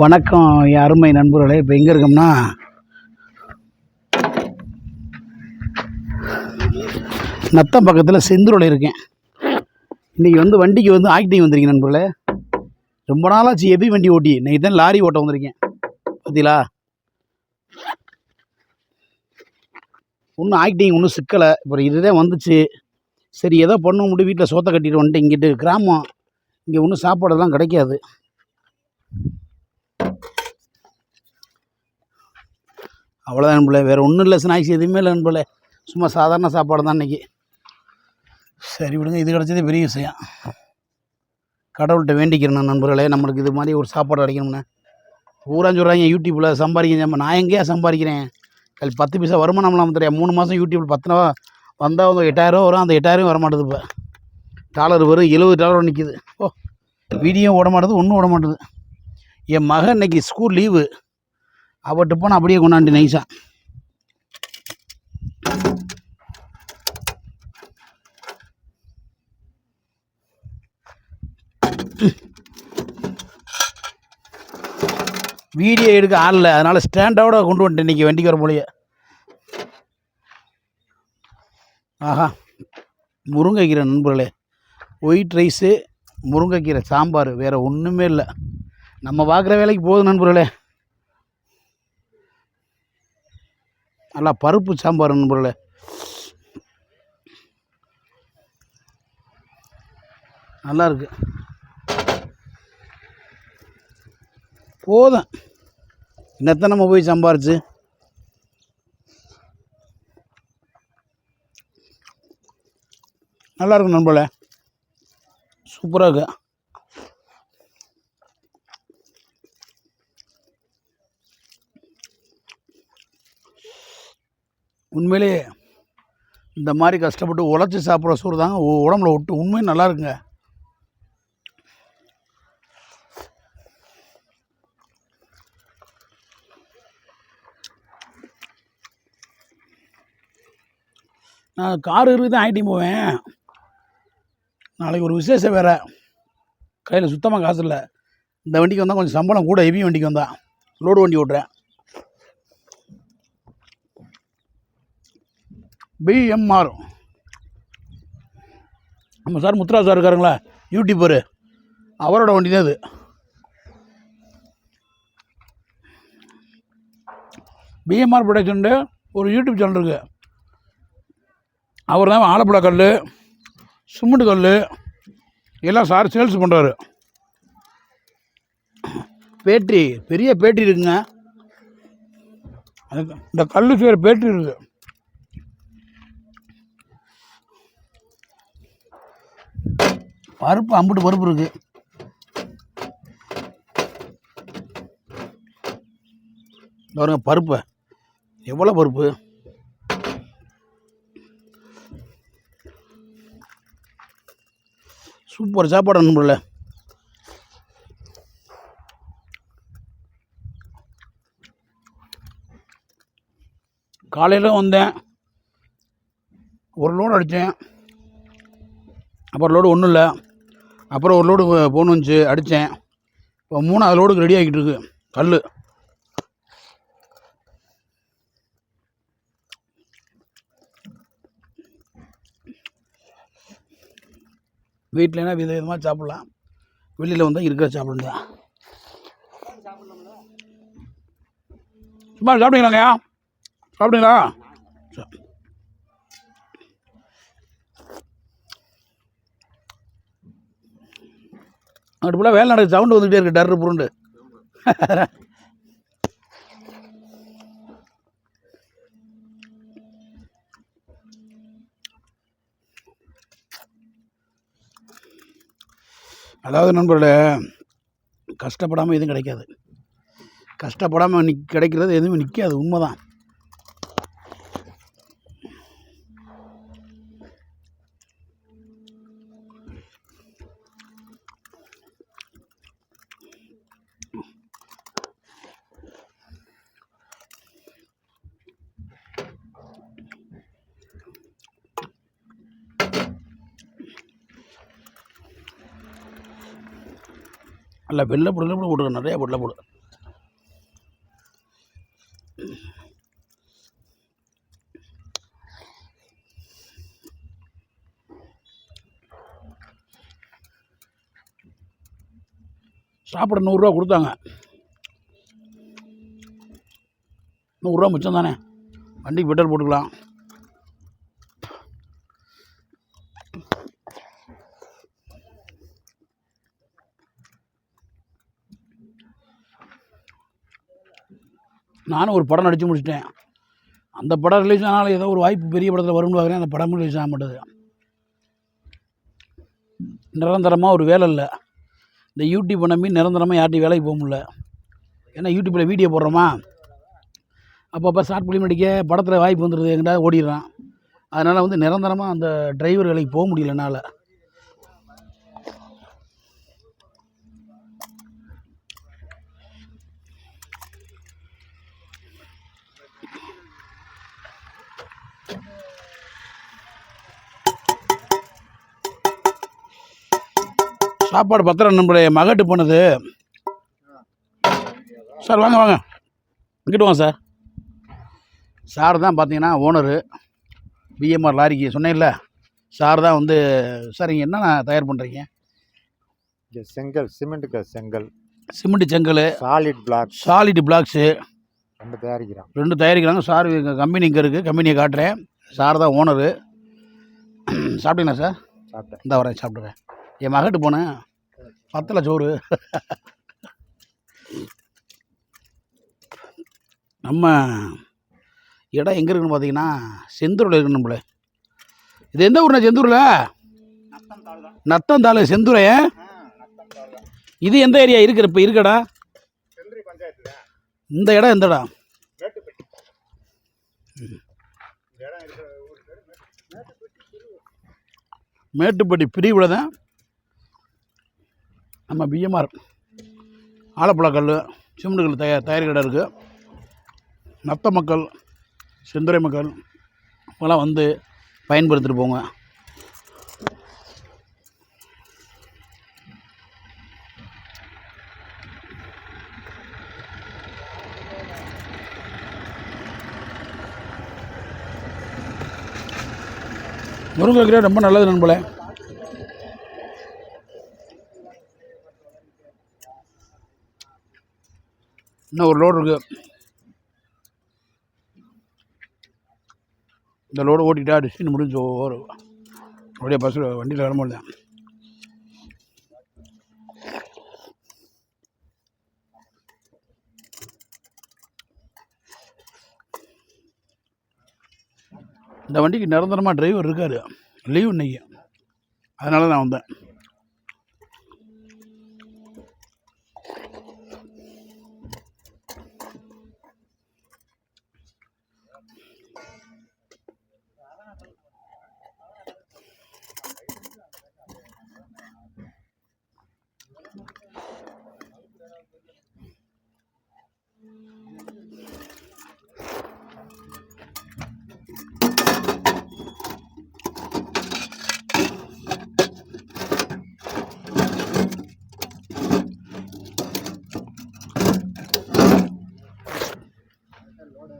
வணக்கம் என் அருமை நண்பர்களே. இப்போ எங்கே இருக்கோம்னா? நத்தம் பக்கத்தில் செந்தூரில் இருக்கேன். இன்றைக்கி வந்து வண்டிக்கு வந்து ஆக்டிங் வந்திருக்கேன் நண்பர்களே. ரொம்ப நாளாச்சு எபி வண்டி ஓட்டி? இன்றைக்கி தான் லாரி ஓட்ட வந்திருக்கேன். பார்த்தீங்களா ஒன்றும் ஆக்டிங் ஒன்றும் சிக்கலை. இப்போ இதுதான் வந்துச்சு. சரி ஏதோ பண்ண முடியும் வீட்டில் சோத்தை கட்டிட்டு வந்துட்டு இங்கிட்டு கிராமம் இங்கே ஒன்றும் சாப்பாடெல்லாம் கிடைக்காது. அவ்வளோதான் நண்பர்களே வேறு ஒன்றும் இல்லை ஸ்நாக்ஸ் எதுவுமே இல்லை நண்பர்களே சும்மா சாதாரண சாப்பாடு தான் இன்றைக்கி சரி விடுங்க இது கிடச்சதே பெரிய விஷயம். கடவுள்கிட்ட வேண்டிக்கிறேன் நான் நண்பர்களே. நம்மளுக்கு இது மாதிரி ஒரு சாப்பாடு கிடைக்கணும்னு. பூரா சொல்கிறாங்க யூடியூப்பில் சம்பாதிக்கிறேன். நம்ம நான் எங்கேயா சம்பாதிக்கிறேன்? கல் பத்து பைசா வருமானம் இல்லாமல் தெரியாது மூணு மாதம் யூடியூப்பில் பத்து வந்தால் வந்து எட்டாயிரம் வரும் அந்த எட்டாயிரம் வர மாட்டேது இப்போ. டாலர் வரும் எழுபது டாலர் நிற்கிது ஓ வீடியோ ஓட மாட்டேது ஒன்றும் ஓட மாட்டேது என் மகன் இன்னைக்கு ஸ்கூல் லீவு அவட்டு போனால் அப்படியே கொண்டாண்டு நைஸாக வீடியோ எடுக்க ஆள் இல்லை. அதனால் ஸ்டாண்டோட கொண்டு வந்துட்டேன் இன்றைக்கி வண்டிக்கு வர முடிய ஆஹா. முருங்கைக்கீரை நண்பர்களே ஒயிட் ரைஸு முருங்கைக்கீரை சாம்பார் வேறு ஒன்றுமே இல்லை. நம்ம பார்க்குற வேலைக்கு போகுது நண்பர்களே. நல்லா பருப்பு சாம்பார் நண்பர்களே நல்லாயிருக்கு போதும். என்னத்தை நம்ம போய் சம்பாரிச்சு? நல்லா இருக்கும் நண்பர்களே. சூப்பராக இருக்கு. உண்மையிலே இந்த மாதிரி கஷ்டப்பட்டு உழைச்சி சாப்பிட்ற சோறு தாங்க உடம்புல விட்டு உண்மையும் நல்லா இருக்குங்க நான் கார் இருக்குது தான் ஆகிட்டி போவேன். நாளைக்கு ஒரு விசேஷம் வேறு. கையில் சுத்தமாக காசு இல்லை. இந்த வண்டிக்கு வந்தால் கொஞ்சம் சம்பளம் கூட ஹெவி வண்டிக்கு வந்தால் லோடு வண்டி ஓட்டுறேன். பிஎம்ஆர் நம்ம சார் முத்ரா சார் இருக்காருங்களா? யூடியூபரு அவரோட வண்டி தான் இது பிஎம்ஆர் ப்ரொடக்ஷன் ஒரு யூடியூப் சேனல் இருக்குது அவர் தான் ஆலப்புழா கல் சிமெண்ட் கல் எல்லாம் சார் சேல்ஸ் பண்ணுறாரு பேட்ரி பெரிய பேட்ரி இருக்குங்க. அதுக்கு இந்த கல் செய்கிற பேட்டரி இருக்குது பருப்பு அம்புட்டு பருப்பு இருக்கு. பாருங்க பருப்பு. எவ்வளோ பருப்பு? சூப்பர் சாப்பாடு நண்பர்களே காலையில் வந்தேன். ஒரு லோடு அடித்தேன் அப்புறம் லோடு ஒன்றும் இல்லை. அப்புறம் ஒரு லோடு போன் வந்துச்சு அடித்தேன் இப்போ மூணாவது லோடுக்கு ரெடி ஆகிட்டு இருக்கு. கல் வீட்டிலனா வித விதமாக சாப்பிட்லாம். வெளியில் வந்தால் இருக்கிற சாப்பிடுங்க. சும்மா சாப்பிட்டீங்களாங்கய்யா சாப்பிட்டீங்களா அப்படி அங்கிட்டு ஃபுல்லாக வேலை நடக்குது சவுண்டு வந்துகிட்டே இருக்கு டர்ரு புருண்டு. அதாவது நண்பர்களே கஷ்டப்படாமல் எதுவும் கிடைக்காது. கஷ்டப்படாமல் நிக் கிடைக்கிறது எதுவுமே நிற்காது உண்மைதான். இல்லை வெள்ளை போடல போட போட்டு நிறைய பொடல போடு. சாப்பிட நூறுரூவா கொடுத்தாங்க. நூறுரூவா மிச்சம் தானே? வண்டிக்கு பெட்ரோல் போட்டுக்கலாம். நானும் ஒரு படம் நடித்து முடிச்சிட்டேன். அந்த படம் ரிலீஸ் ஆனாலும் ஏதோ ஒரு வாய்ப்பு பெரிய படத்தில் வரும்னு பார்க்குறேன். அந்த படமும் ரிலீஸ் ஆக மாட்டேது. நிரந்தரமாக ஒரு வேலை இல்லை. இந்த யூடியூப்பை நம்பி நிரந்தரமாக யார்ட்டையும் வேலைக்கு போக முடியல. ஏன்னா யூடியூப்பில் வீடியோ போடுறோமா? அப்பப்போ ஷார்ட் ஃபிலிம் நடிக்க படத்தில் வாய்ப்பு வந்துடுது எங்கிட்ட ஓடிடுறான். அதனால் வந்து நிரந்தரமாக அந்த டிரைவர் வேலைக்கு போக முடியல என்னால். சாப்பாடு பத்திரம் நம்மளுடைய மகட்டு போனது. சார் வாங்க வாங்க. இங்கிட்டு வாங்க சார். சார் தான் பார்த்தீங்கன்னா ஓனரு. பிஎம்ஆர் லாரிக்கு சொன்னேன்ல. சார் தான் வந்து சார் இங்கே என்னென்ன தயார் பண்ணுறீங்க இங்கே செங்கல் சிமெண்ட்டுக்கு செங்கல். சிமெண்ட் செங்கல். சாலிட் பிளாக் சாலிட் பிளாக்ஸு ரெண்டு தயாரிக்கிறோம். ரெண்டு தயாரிக்கிறாங்க. சார் எங்கள் கம்பெனி இங்கே இருக்குது கம்பெனியை காட்டுறேன். சார் தான் ஓனரு. சாப்பிட்டீங்களா சார்? சாப்பிட்டேன். இந்த வரேன் சாப்பிடுறேன். என் மகட்டு போனேன். பத்தில் சோறு நம்ம இடம் எங்கே இருக்குன்னு பார்த்தீங்கன்னா செந்தூரில் இருக்கு நம்மள. இது எந்த ஊர்ண்ணா செந்தூரில்? நத்தந்தாள் செந்துரை. இது எந்த ஏரியா இருக்கிற இப்போ இருக்கடா? இந்த இடம் எந்த இடம் மேட்டுப்பட்டி பிரிவில் தான். நம்ம பிஎம்ஆர் ஆலப்பழக்கல் சிமெண்ட் கல் தயார் தயார் கடை இருக்குது நத்த மக்கள் செந்துறை மக்கள் இப்போலாம் வந்து பயன்படுத்திட்டு போங்க. முருங்கைக்கீரை ரொம்ப நல்லது நண்பர்களே. இன்னும் ஒரு லோடு இருக்குது இந்த லோடு ஓட்டிட்டா டிஸ்டின் முடிஞ்சு ஒரு அப்படியே பஸ்ஸில் வண்டியில் வரும்போது இந்த வண்டிக்கு நிரந்தரமாக டிரைவர் இருக்கார். லீவ் இன்னைக்கு. அதனால நான் வந்தேன். Lord, I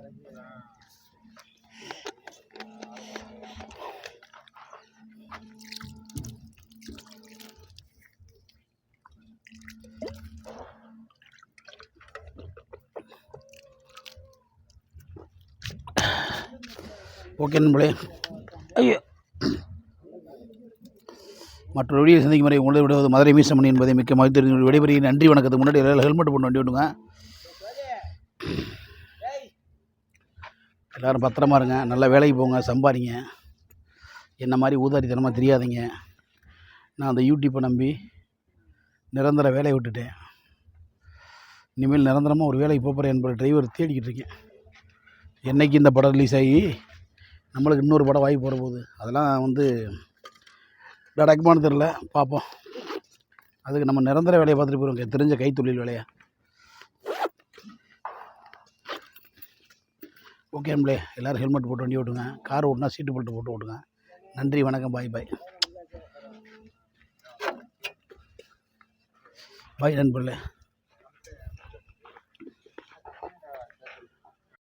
ஓகே நண்பளே ஐயோ. மற்ற வீடியோ சந்திக்கும் முறை உங்களை விடுவது மதுரை மீசமணி என்பதை மிக்க மகிழ்ச்சி விடைபெறுகிறேன். நன்றி வணக்கத்துக்கு முன்னாடி எல்லாரும் ஹெல்மெட் போட்டு வண்டி விடுங்க எல்லோரும் பத்திரமா இருங்க. நல்ல வேலைக்கு போங்க சம்பாதிங்க. என்ன மாதிரி ஊதாரித்தனமாக தெரியாதீங்க. நான் அந்த யூடியூப்பை நம்பி நிரந்தர வேலையை விட்டுட்டேன். இனிமேல் நிரந்தரமாக ஒரு வேலைக்கு போகிறேன் என்பது டிரைவர் தேடிக்கிட்டு இருக்கேன். என்னைக்கு இந்த படம் ரிலீஸ் ஆகி நம்மளுக்கு இன்னொரு படம் வாய்ப்பு வரப்போகுது. அதெல்லாம் வந்து நடக்குமான்னு தெரில பார்ப்போம். அதுக்கு நம்ம நிரந்தர வேலையை பார்த்துட்டு போகிறோம் தெரிஞ்ச கைத்தொழில் வேலையை. ஓகே நம்மளே எல்லோரும் ஹெல்மெட் போட்டு வண்டி ஓட்டுங்க. கார் ஓட்டுனா சீட்டு பெல்ட் போட்டு ஓட்டுங்க. நன்றி வணக்கம் பாய் பாய். பாய் நண்பர்களே.